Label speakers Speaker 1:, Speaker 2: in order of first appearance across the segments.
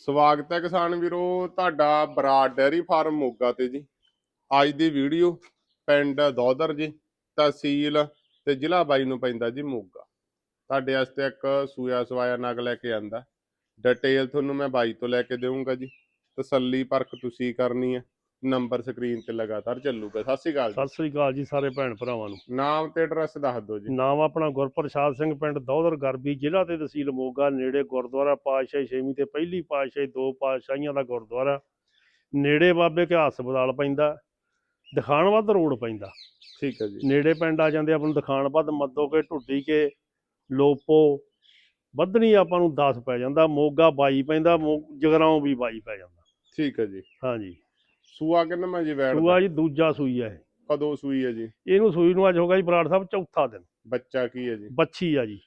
Speaker 1: ਸਵਾਗਤ ਹੈ ਕਿਸਾਨ ਵੀਰੋ, ਤੁਹਾਡਾ ਬਰਾੜ ਡੈਰੀ ਫਾਰਮ ਮੋਗਾ ਤੇ ਜੀ। ਅੱਜ ਦੀ ਵੀਡੀਓ ਪਿੰਡ ਦੌਦਰ ਜੀ, ਤਹਿਸੀਲ ਤੇ ਜ਼ਿਲ੍ਹਾ ਬਾਈ ਨੂੰ ਪੈਂਦਾ ਜੀ ਮੋਗਾ। ਤੁਹਾਡੇ ਵਾਸਤੇ ਇੱਕ ਸੂਆ ਸਵਾਇਆ ਨਗ ਲੈ ਕੇ ਆਂਦਾ। ਡਿਟੇਲ ਤੁਹਾਨੂੰ ਮੈਂ ਬਾਈ ਤੋਂ ਲੈ ਕੇ ਦੇਵਾਂਗਾ ਜੀ। ਤਸੱਲੀ ਪਰਖ ਤੁਸੀਂ ਕਰਨੀ ਹੈ। ਨੰਬਰ ਸਕਰੀਨ ਤੇ ਲਗਾਤਾਰ ਚੱਲੂਗਾ ਸਤਿ ਸ਼੍ਰੀ ਅਕਾਲ ਜੀ।
Speaker 2: ਸਤਿ ਸ੍ਰੀ ਅਕਾਲ ਜੀ ਸਾਰੇ ਭੈਣ ਭਰਾਵਾਂ ਨੂੰ।
Speaker 1: ਨਾਮ ਤੇ ਐਡਰੈਸ ਦੱਸ ਦਿਓ ਜੀ।
Speaker 2: ਨਾਮ ਆਪਣਾ ਗੁਰਪ੍ਰਸਾਦ ਸਿੰਘ ਪਿੰਡ ਦੌਦਰ ਗਰਬੀ ਜ਼ਿਲ੍ਹਾ ਤੇ ਤਹਿਸੀਲ ਮੋਗਾ ਨੇੜੇ ਗੁਰਦੁਆਰਾ ਪਾਤਸ਼ਾਹੀ ਛੇਵੀਂ ਤੇ ਪਹਿਲੀ ਪਾਤਸ਼ਾਹੀ ਦੋ ਪਾਤਸ਼ਾਹੀਆਂ ਦਾ ਗੁਰਦੁਆਰਾ। ਨੇੜੇ ਬਾਬੇ ਕੇ ਹਸਪਤਾਲ ਪੈਂਦਾ ਦਿਖਾਣ ਵੱਧ ਰੋਡ ਪੈਂਦਾ।
Speaker 1: ਠੀਕ ਹੈ ਜੀ।
Speaker 2: ਨੇੜੇ ਪਿੰਡ ਆ ਜਾਂਦੇ ਆਪਾਂ ਨੂੰ ਦਿਖਾਣ ਵੱਧ ਮੱਦੋ ਕੇ ਢੁੱਡੀ ਕੇ ਲੋਪੋ ਵਧਣੀ ਆਪਾਂ ਨੂੰ 10 ਪੈ ਜਾਂਦਾ। ਮੋਗਾ 22 ਪੈਂਦਾ ਜਗਰਾਉਂ ਵੀ 22 ਪੈ ਜਾਂਦਾ।
Speaker 1: ਠੀਕ ਹੈ ਜੀ।
Speaker 2: ਹਾਂਜੀ।
Speaker 1: ਸੂਆ ਕਿੰਨਾ ਮੈਂ ਜੀ ਵੈੜ
Speaker 2: ਸੂਆ ਜੀ ਦੂਜਾ ਸੂਈ ਆ ਇਹ।
Speaker 1: ਕਦੋਂ ਸੂਈ ਹੈ ਜੀ?
Speaker 2: ਇਹਨੂੰ ਸੂਈ ਨੂੰ ਅੱਜ ਹੋ ਗਿਆ ਜੀ ਬਰਾੜ ਸਾਹਿਬ ਚੌਥਾ ਦਿਨ।
Speaker 1: ਬੱਚਾ ਕੀ ਹੈ ਜੀ?
Speaker 2: ਬੱਚੀ ਆ ਜੀ।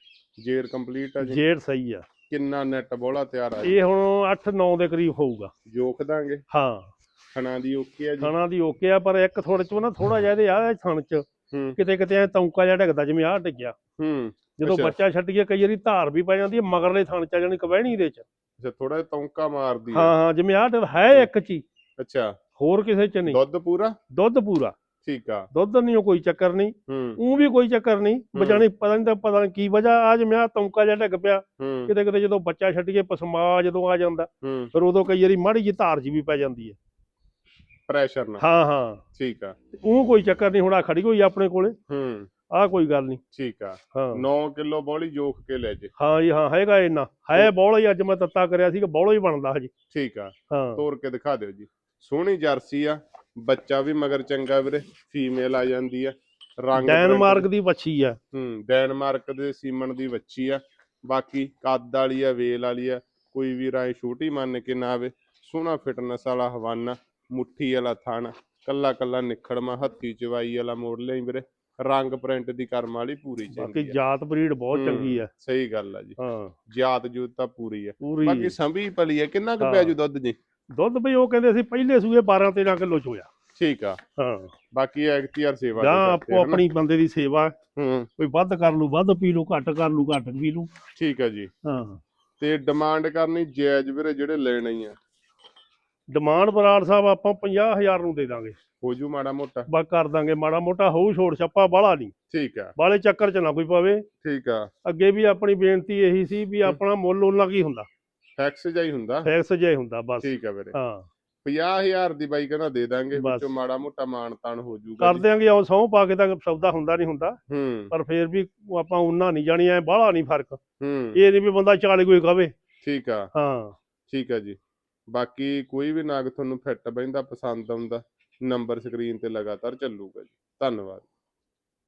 Speaker 1: ਜੇਰ ਕੰਪਲੀਟ ਹੈ ਜੀ?
Speaker 2: ਜੇੜ ਸਹੀ ਆ।
Speaker 1: ਕਿੰਨਾ ਨੈਟ ਬੋਲਾ ਤਿਆਰ ਆ
Speaker 2: ਇਹ ਹੁਣ 8-9 ਦੇ ਕਰੀਬ ਹੋਊਗਾ।
Speaker 1: ਜੋਖ ਦਾਂਗੇ?
Speaker 2: ਹਾਂ।
Speaker 1: ਖਣਾ ਦੀ ਓਕੇ ਹੈ ਜੀ?
Speaker 2: ਥਣਾ ਦੀ ਓਕੇ ਆ ਪਰ ਇੱਕ ਥੋੜੇ ਚ ਨਾ ਥੋੜਾ ਜਿਹਾ ਇਹਦੇ ਆ ਥਣ ਚ।
Speaker 1: ਹੂੰ।
Speaker 2: ਕਿਤੇ ਕਿਤੇ ਐ ਤੌਂਕਾ ਜਿਹਾ ਡਿੱਗਦਾ ਜਿਵੇਂ ਆਹ ਡਿੱਗਿਆ
Speaker 1: ਹੂੰ।
Speaker 2: ਜਦੋਂ। ਬੱਚਾ ਛੱਡ ਗਿਆ ਕਈ ਵਾਰੀ ਧਾਰ ਵੀ ਪੈ ਜਾਂਦੀ ਹੈ ਮਗਰਲੇ ਥਣ ਚ ਜਾਨੀ ਕਵਹਿਣੀ ਦੇ ਚ।
Speaker 1: ਅੱਛਾ ਥੋੜਾ ਜਿਹਾ ਤੌਂਕਾ ਮਾਰਦੀ ਹੈ
Speaker 2: ਹਾਂ ਹਾਂ ਜਿਵੇਂ ਡਿੱਗ- ਹੈ ਇੱਕ ਚ। ਹੀ
Speaker 1: ਅੱਛਾ।
Speaker 2: ਹੋਰ ਕਿਸੇ ਚ ਨਹੀਂ।
Speaker 1: ਦੁੱਧ ਪੂਰਾ?
Speaker 2: ਦੁੱਧ ਪੂਰਾ।
Speaker 1: ਠੀਕ ਆ।
Speaker 2: ਦੁੱਧ ਨਹੀਂ ਕੋਈ ਚੱਕਰ ਨਹੀਂ।
Speaker 1: ਹੂੰ।
Speaker 2: ਉਹ ਵੀ ਕੋਈ ਚੱਕਰ ਨਹੀਂ। ਬਜਾਣੀ ਪਤਾ ਨਹੀਂ ਤਾਂ ਪਤਾ ਨਹੀਂ ਕੀ ਵਜ੍ਹਾ ਆ ਜਿਵੇਂ ਆਹ ਤੌਂਕਾ ਜਿਹਾ ਡਿੱਗ ਪਿਆ। ਕਿਤੇ ਕਿਤੇ ਜਦੋਂ ਬੱਚਾ ਛੱਡ ਕੇ ਪਸਮਾ ਜਦੋਂ ਆ ਜਾਂਦਾ ਫਿਰ ਉਦੋਂ ਕਈ ਵਾਰੀ ਮਾੜੀ ਜਿਹੀ ਧਾਰ ਜੀ ਵੀ ਪੈ ਜਾਂਦੀ ਹੈ।
Speaker 1: ਪ੍ਰੈਸ਼ਰ ਨਾਲ।
Speaker 2: ਹਾਂ ਹਾਂ।
Speaker 1: ਠੀਕ ਆ।
Speaker 2: ਉਹ ਕੋਈ ਚੱਕਰ ਨਹੀਂ ਹੁਣ ਆ ਖੜੀ ਹੋਈ ਆ ਆਪਣੇ ਕੋਲੇ।
Speaker 1: ਹੂੰ।
Speaker 2: ਆਹ ਕੋਈ ਗੱਲ ਨਹੀਂ।
Speaker 1: ਠੀਕ ਆ।
Speaker 2: ਹਾਂ।
Speaker 1: 9 ਕਿਲੋ ਬੋਲੀ ਜੋਖ ਕੇ ਲੈ ਜੇ।
Speaker 2: ਹਾਂ ਜੀ ਹਾਂ ਹੈਗਾ ਇੰਨਾ। ਹੈ ਬੌਲਾ ਹੀ ਅੱਜ ਮੈਂ ਤੱਤਾ ਕਰਿਆ ਸੀ ਕਿ ਬੌਲਾ ਹੀ ਬਣਦਾ ਹਜੇ।
Speaker 1: ਠੀਕ ਆ।
Speaker 2: ਹਾਂ।
Speaker 1: ਤੋੜ ਕੇ ਦਿਖਾ ਦਿਓ ਜੀ। ਸੋਹਣੀ ਜਰਸੀ ਆ ਬੱਚਾ ਵੀ ਮਗਰ ਚੰਗਾ ਵੀਰੇ ਫੀਮੇਲ ਆ ਜਾਂਦੀ ਆ ਰੰਗ
Speaker 2: ਡੈਨਮਾਰਕ ਦੀ ਵੱਛੀ ਆ।
Speaker 1: ਹੂੰ ਡੈਨਮਾਰਕ ਦੇ ਸੀਮਨ ਦੀ ਵੱਛੀ ਆ ਬਾਕੀ ਕੱਦ ਵਾਲੀ ਆ ਵੇਲ ਵਾਲੀ ਆ ਕੋਈ ਵੀ ਰਾਏ ਛੋਟੀ ਮੰਨ ਕੇ ਨਾ ਆਵੇ ਸੋਹਣਾ ਫਿਟਨੈਸ ਵਾਲਾ ਹਵਾਨਾ ਮੁੱਠੀ ਵਾਲਾ ਥਣ ਕੱਲਾ ਕੱਲਾ ਨਿਖੜਮਾ ਹੱਥੀ ਚਵਾਈ ਵਾਲਾ ਮੋੜ ਲਈ ਵੀਰੇ ਰੰਗ ਪ੍ਰਿੰਟ ਦੀ ਕਰਮ ਵਾਲੀ ਪੂਰੀ
Speaker 2: ਬਾਕੀ
Speaker 1: ਚੰਗੀ ਆ।
Speaker 2: ਜਾਤ ਬਰੀਡ ਬਹੁਤ। ਚੰਗੀ ਆ।
Speaker 1: ਸਹੀ ਗੱਲ ਆ ਜੀ।
Speaker 2: ਹਾਂ।
Speaker 1: ਜਾਤ ਜੂਤ ਤਾਂ ਪੂਰੀ ਆ। ਬਾਕੀ ਸੰਭੀ ਪਲੀ ਆ ਕਿੰਨਾ ਕੁ। ਪਿਆ ਜੂ ਦੁੱਧ ਜੀ?
Speaker 2: ਦੁੱਧ ਬਈ ਉਹ ਕਹਿੰਦੇ ਸੀ ਪਹਿਲੇ ਸੂਏ 12 13 ਕਿਲੋ ਚੋਇਆ
Speaker 1: ਠੀਕ ਆ।
Speaker 2: ਹਾਂ।
Speaker 1: ਬਾਕੀ ਐਕਟੀਆਰ ਸੇਵਾ
Speaker 2: ਜਾਂ ਆਪੋ? ਆਪਣੀ ਬੰਦੇ ਦੀ ਸੇਵਾ
Speaker 1: ਹੂੰ।
Speaker 2: ਕੋਈ ਵੱਧ ਕਰ ਲੂ ਵੱਧ ਪੀ ਲੂ ਘੱਟ ਕਰ ਲੂ ਘੱਟ ਪੀ ਲੂ।
Speaker 1: ਠੀਕ ਆ ਜੀ।
Speaker 2: ਹਾਂ।
Speaker 1: ਤੇ ਡਿਮਾਂਡ ਕਰਨੀ ਜਾਇਜ਼ ਵੀਰੇ ਜਿਹੜੇ ਲੈਣੇ ਹੀ ਆ।
Speaker 2: ਡਿਮਾਂਡ ਬਰਾੜ ਸਾਹਿਬ ਆਪਾਂ 50000 ਨੂੰ ਦੇ ਦਾਂਗੇ।
Speaker 1: ਹੋ ਜੂ ਮਾੜਾ ਮੋਟਾ।
Speaker 2: ਬਸ ਕਰ ਦਾਂਗੇ ਮਾੜਾ ਮੋਟਾ ਹੋਊ ਛੋੜ ਛੱਪਾ ਬਾਹਲਾ ਨਹੀਂ।
Speaker 1: ਠੀਕ ਆ।
Speaker 2: ਬਾਲੇ ਚੱਕਰ ਚ ਨਾ ਕੋਈ ਪਵੇ।
Speaker 1: ਠੀਕ ਆ।
Speaker 2: ਅੱਗੇ ਵੀ ਆਪਣੀ ਬੇਨਤੀ ਇਹੀ ਸੀ ਵੀ ਆਪਣਾ ਮੁੱਲ ਉਹਨਾਂ ਕੀ ਹੁੰਦਾ।
Speaker 1: ਟੈਕਸ ਜਾਈ ਹੁੰਦਾ।
Speaker 2: ਫਿਕਸ ਜਿਹਾ ਹੀ ਹੁੰਦਾ ਬਸ।
Speaker 1: ਠੀਕ ਆ ਵੀਰੇ।
Speaker 2: ਹਾਂ।
Speaker 1: 50000 ਦੀ ਬਾਈ ਕਹਿੰਦਾ ਦੇ ਦਾਂਗੇ। ਵਿੱਚੋਂ ਮਾੜਾ ਮੋਟਾ ਮਾਨ ਤਾਨ ਹੋ ਜੂਗਾ
Speaker 2: ਕਰ ਦਿਆਂਗੇ ਉਹ ਸਹੁੰ ਪਾ ਕੇ ਤਾਂ ਸੌਦਾ ਹੁੰਦਾ ਨਹੀਂ ਹੁੰਦਾ।
Speaker 1: ਹੂੰ।
Speaker 2: ਪਰ ਫੇਰ ਵੀ ਆਪਾਂ ਉਹਨਾਂ ਨਹੀਂ ਜਾਣੀ ਐ ਬਾਹਲਾ ਨਹੀਂ ਫ਼ਰਕ।
Speaker 1: ਹੂੰ।
Speaker 2: ਇਹ ਨਹੀਂ ਵੀ ਬੰਦਾ 40 ਕੋਈ ਕਵੇ।
Speaker 1: ਠੀਕ ਆ।
Speaker 2: ਹਾਂ।
Speaker 1: ਠੀਕ ਆ ਜੀ। ਬਾਕੀ ਕੋਈ ਵੀ ਨਾਗ ਤੁਹਾਨੂੰ ਫਿੱਟ ਬੈਂਦਾ ਪਸੰਦ ਆਉਂਦਾ ਨੰਬਰ ਸਕਰੀਨ ਤੇ ਲਗਾਤਾਰ ਚੱਲੂਗਾ ਜੀ। ਧੰਨਵਾਦ।